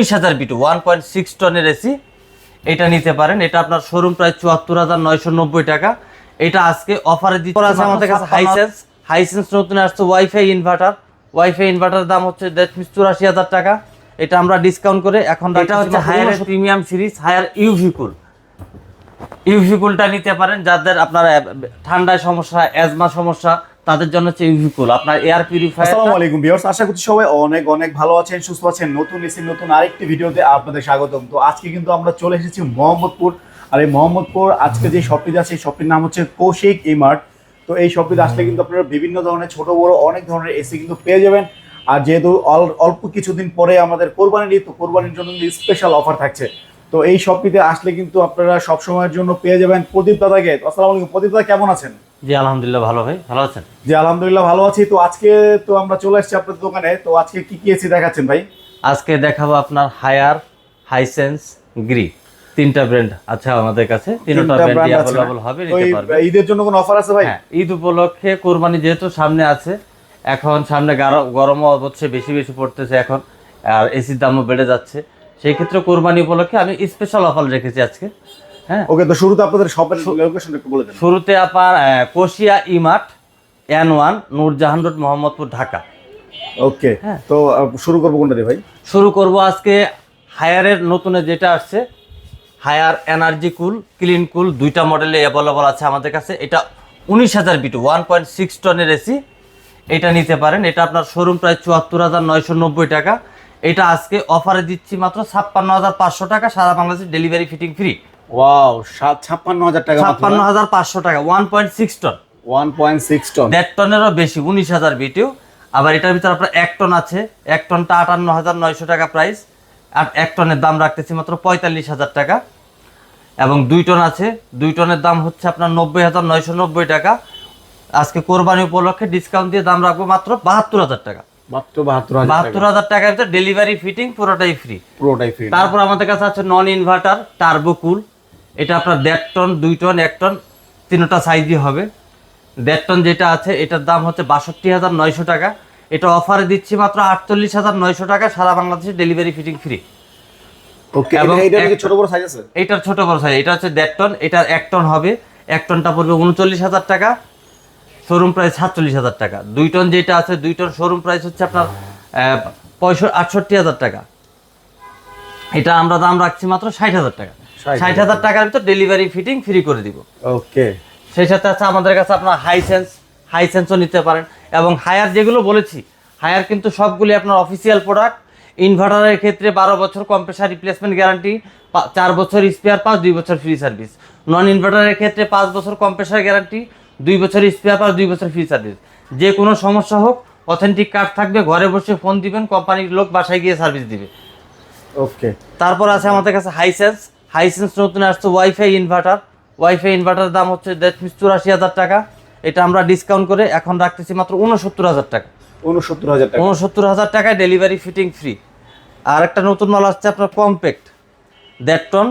বিশ হাজার বিটু ওয়ান পয়েন্ট সিক্স টনের এসি। এটা নিতে পারেন এটা আপনার শোরুম প্রায় চুয়াত্তর হাজার নয়শো নব্বই টাকা। এটা আজকে অফারে দিতে আছে আমাদের কাছে হাইসেন্স হাইসেন্স নতুন আসছে ওয়াইফাই ইনভার্টার ওয়াইফাই ইনভার্টার দাম হচ্ছে চুরাশি হাজার টাকা। এটা আমরা ডিসকাউন্ট করে এখন এটা হচ্ছে Haier premium series Haier UV cool UV নিতে পারেন যাদের আপনার ঠান্ডায় সমস্যা অ্যাজমা সমস্যা তাদের জন্য ইউভি কুল। আপনার এয়ার পিউরিফায়ার আসসালামু আলাইকুম ভিউয়ার্স, আশা করছি সবাই অনেক অনেক ভালো আছেন, সুস্থ আছেন। নতুন এসি নতুন আরেকটি ভিডিওতে আপনাদের স্বাগতম। তো আজকে কিন্তু আমরা চলে এসেছি মোহাম্মদপুর। আর এই মোহাম্মদপুর আজকে যে শপটি আছে শপটির নাম হচ্ছে কৌশিক ইমার্ট। তো এই শপটিতে আসলে কিন্তু আপনারা বিভিন্ন ধরনের ছোট, বড়, অনেক ধরনের এসি কিন্তু পেয়ে যাবেন। আর যেহেতু অল- অল্প কিছুদিন পরে আমাদের কোরবানির ঈদ, তো কোরবানির জন্য কিন্তু স্পেশাল অফার থাকছে। তো এই শপটিতে আসলে কিন্তু আপনারা সব সময়ের জন্য পেয়ে যাবেন প্রদীপ দাদাকে। আসসালামু আলাইকুম, প্রদীপ দাদা কেমন আছেন? জি আলহামদুলিল্লাহ ভালো ভাই। ভালো আছেন? জি আলহামদুলিল্লাহ ভালো আছি। তো আজকে তো আমরা চলে এসেছি আপনাদের দোকানে। তো আজকে কি কি এসি দেখাচ্ছেন ভাই? আজকে দেখাবো আপনার হায়ার হাইসেন্স গ্রি। তিনটা ব্র্যান্ড আছে আমাদের কাছে। তিনটা ব্র্যান্ড? অ্যাভেলেবল হবে নিতে পারবে। ঈদের জন্য কোনো অফার আছে ভাই? হ্যাঁ ঈদ উপলক্ষে কোরবানি যেহেতু সামনে আছে এখন সামনে গার- গরমও হচ্ছে বেশি বেশি পড়তেছে এখন আর এসির দামও বেড়ে যাচ্ছে। সেই ক্ষেত্রে কোরবানি উপলক্ষে আমি স্পেশাল অফার রেখেছি আজকে। ওকে তো শুরুতে আপনাদের শপের লোকেশন একটু বলে দেন। শুরুতে আপনার Koshia emart N one Noorjahan road Mohammadpur Dhaka. Okay হ্যাঁ। তো শুরু করব কোনটা দিয়ে ভাই? শুরু করব আজকে হায়ারের নতুনে যেটা আসছে Haier energy cool clean cool দুইটা মডেলে অ্যাভেলেবল আছে আমাদের কাছে। এটা উনিশ হাজার বিটু ওয়ান পয়েন্ট সিক্স টনের এসি এটা নিতে পারেন। এটা আপনার শোরুম প্রায় চুয়াত্তর হাজার নয়শো নব্বই টাকা। এটা আজকে অফারে দিচ্ছি মাত্র ছাপ্পান্ন হাজার পাঁচশো টাকা সারা বাংলাদেশে ডেলিভারি ফিটিং ফ্রি ওয়াও ছাপ্পান্ন হাজার টাকা ছাপ্পান্ন হাজার পাঁচশো টাকা one point six ton one point six ton দেড় টনেরও বেশি উনিশ হাজার বিটিউ আবার এটার ভিতরে আপনার এক টন আছে এক টনটা আটান্ন হাজার নয়শো টাকা প্রাইস আর এক টনের দাম রাখতেছি মাত্র পঁয়তাল্লিশ হাজার টাকা। এবং দুই টন আছে দুই টনের দাম হচ্ছে আপনার নব্বই হাজার নয়শো নব্বই টাকা। আজকে কোরবানি উপলক্ষে ডিসকাউন্ট দিয়ে দাম রাখব মাত্র বাহাত্তর হাজার টাকা। মাত্র বাহাত্তর হাজার বাহাত্তর হাজার টাকার ভিতরে ডেলিভারি ফিটিং পুরোটাই ফ্রি পুরোটাই ফ্রি তারপর আমাদের কাছে আছে নন ইনভার্টার টার্বোকুল এটা আপনার দেড় টন দুই টন এক টন তিনটা সাইজই হবে। দেড় টন যেটা আছে এটার দাম হচ্ছে বাষট্টি হাজার নয়শো টাকা। এটা অফারে দিচ্ছি মাত্র আটচল্লিশ হাজার নয়শো টাকা সারা বাংলাদেশে ডেলিভারি ফিটিং ফ্রি ওকে এবং ছোট বড় সাইজ আছে? এটার ছোট বড় সাইজ এটা হচ্ছে দেড় টন এটার এক টন হবে। এক টনটা পড়বে উনচল্লিশ হাজার টাকা শোরুম প্রাইস সাতচল্লিশ হাজার টাকা। দুই টন যেটা আছে দুই টন শোরুম প্রাইস হচ্ছে আপনার পঁয়ষট্টি আটষট্টি হাজার টাকা। এটা আমরা দাম রাখছি মাত্র ষাট হাজার টাকা। 60,000 ষাট হাজার। টাকার ভিতর ডেলিভারি ফিটিং ফ্রি করে দিব। ওকে। সেই সাথে আছে আমাদের কাছে আপনার হাইসেন্স হাইসেন্সও নিতে পারেন। এবং হায়ার যেগুলো বলেছি হায়ার কিন্তু সবগুলি আপনার অফিসিয়াল প্রোডাক্ট ইনভার্টারের ক্ষেত্রে বারো বছর কম্প্রেসার রিপ্লেসমেন্ট গ্যারান্টি চার বছর স্পেয়ার পাস দুই বছর ফ্রি সার্ভিস নন ইনভার্টারের ক্ষেত্রে পাঁচ বছর কম্প্রেসার গ্যারান্টি দুই বছর স্পেয়ার পাস দুই বছর ফ্রি সার্ভিস যে কোনো সমস্যা হোক অথেন্টিক কার্ড থাকবে ঘরে বসে ফোন দিবেন কোম্পানির লোক বাসায় গিয়ে সার্ভিস দিবে। ওকে। তারপর আছে আমাদের কাছে হাইসেন্স হাইসেন্স নতুন আসছে ওয়াইফাই ইনভার্টার ওয়াইফাই ইনভার্টারের দাম হচ্ছে চুরাশি হাজার টাকা। এটা আমরা ডিসকাউন্ট করে এখন রাখতেছি মাত্র উনসত্তর হাজার টাকা। উনসত্তর হাজার টাকা। উনসত্তর হাজার টাকায় ডেলিভারি ফিটিং ফ্রি আর একটা নতুন মাল আসছে আপনার কম্প্যাক্ট দেড় টন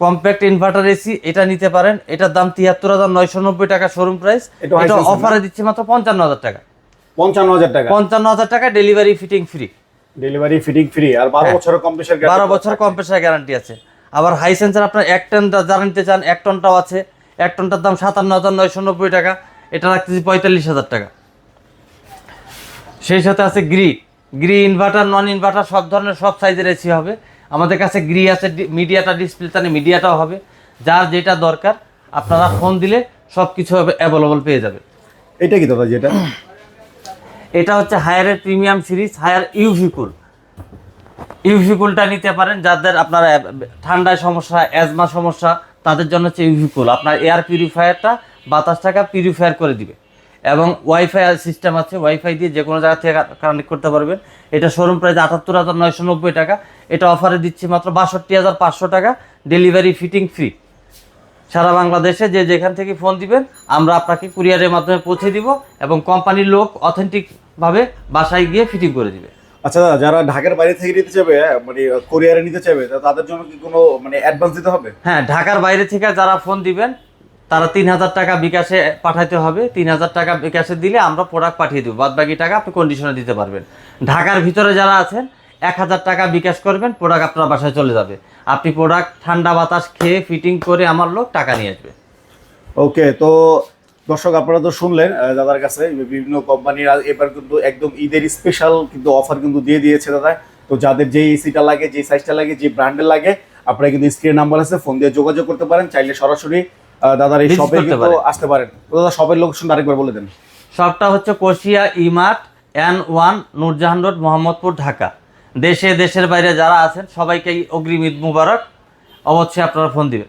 কম্প্যাক্ট ইনভার্টার এসি এটা নিতে পারেন। এটার দাম তিয়াত্তর হাজার নয়শো নব্বই টাকা শোরুম প্রাইস এটা? অফারে দিচ্ছি মাত্র পঞ্চান্ন হাজার টাকা। পঞ্চান্ন হাজার টাকা। পঞ্চান্ন হাজার টাকা delivery fitting free delivery fitting free আর বারো হ্যাঁ। বছরের কম্পিউটার বারো বছর কম্প্রেসার গ্যারান্টি আছে। আবার হাই সেন্সার আপনার এক টন জানতে চান এক টনটাও আছে। এক টনটার দাম সাতান্ন হাজার নয়শো নব্বই টাকা এটা রাখতেছি পঁয়তাল্লিশ হাজার টাকা। সেই সাথে আছে Gree Gree inverter non inverter সব ধরনের সব সাইজের এসি হবে। আমাদের কাছে গ্রি আছে মিডিয়াটা ডিসপ্লে তাহলে মিডিয়াটাও হবে। যার যেটা দরকার আপনারা ফোন দিলে সব কিছু অ্যাভেলেবল পেয়ে যাবে এটা কি দাদা যেটা? এটা হচ্ছে হায়ারের premium series Haier UV cool UV কুলটা নিতে পারেন, যাদের আপনার ঠান্ডায় সমস্যা অ্যাজমা সমস্যা, তাদের জন্য হচ্ছে ইউভি কুল আপনার এয়ার পিউরিফায়ারটা বাতাসটাকে পিউরিফায়ার করে দিবে। এবং ওয়াইফাই সিস্টেম আছে ওয়াইফাই দিয়ে যে কোনো জায়গা থেকে কানেক্ট করতে পারবেন। এটা শোরুম প্রাইস আটাত্তর হাজার নয়শো নব্বই টাকা। এটা অফারে দিচ্ছি মাত্র বাষট্টি হাজার পাঁচশো টাকা ডেলিভারি ফিটিং ফ্রি সারা বাংলাদেশে যে যেখান থেকে ফোন দিবেন, আমরা আপনাকে কুরিয়ারের মাধ্যমে পৌঁছে দিব এবং কোম্পানির লোক অথেন্টিকভাবে বাসায় গিয়ে ফিটিং করে দিবে। আচ্ছা যারা ঢাকার বাইরে থেকে নিতে চাইবে মানে কোরিয়ারে নিতে চাইবে তাদের জন্য কি কোনো মানে অ্যাডভান্স দিতে হবে? হ্যাঁ ঢাকার বাইরে থেকে যারা ফোন দিবেন তারা তিন হাজার টাকা বিকাশে পাঠাতে হবে। তিন হাজার টাকা বিকাশে দিলে আমরা প্রোডাক্ট পাঠিয়ে দেবো। বাদ বাকি টাকা আপনি কন্ডিশনে দিতে পারবেন। ঢাকার ভিতরে যারা আছেন এক হাজার টাকা বিকাশ করবেন প্রোডাক্ট আপনার বাসায় চলে যাবে। আপনি প্রোডাক্ট ঠান্ডা বাতাস খেয়ে ফিটিং করে আমার লোক টাকা নিয়ে আসবে। ওকে তো দর্শক আপনারা তো শুনলেন দাদার কাছে বিভিন্ন কোম্পানির এবার কিন্তু একদম ঈদের স্পেশাল কিন্তু অফার কিন্তু দিয়ে দিয়েছে দাদা। তো যাদের যে এসিটা লাগে যে সাইজটা লাগে যে ব্র্যান্ডের লাগে আপনারা কিন্তু স্ক্রিন নাম্বার আছে ফোন দিয়ে যোগাযোগ করতে পারেন। চাইলে সরাসরি দাদার এই শপে কিন্তু আসতে পারেন। দাদা সবের লোকেশন আরেকবার বলে দেন। সবটা হচ্ছে Koshia emart N one Noorjahan road Mohammadpur Dhaka. দেশে দেশের বাইরে যারা আছেন সবাইকে অগ্রিম ঈদ মুবারক। অবশ্যই আপনারা ফোন দিবেন।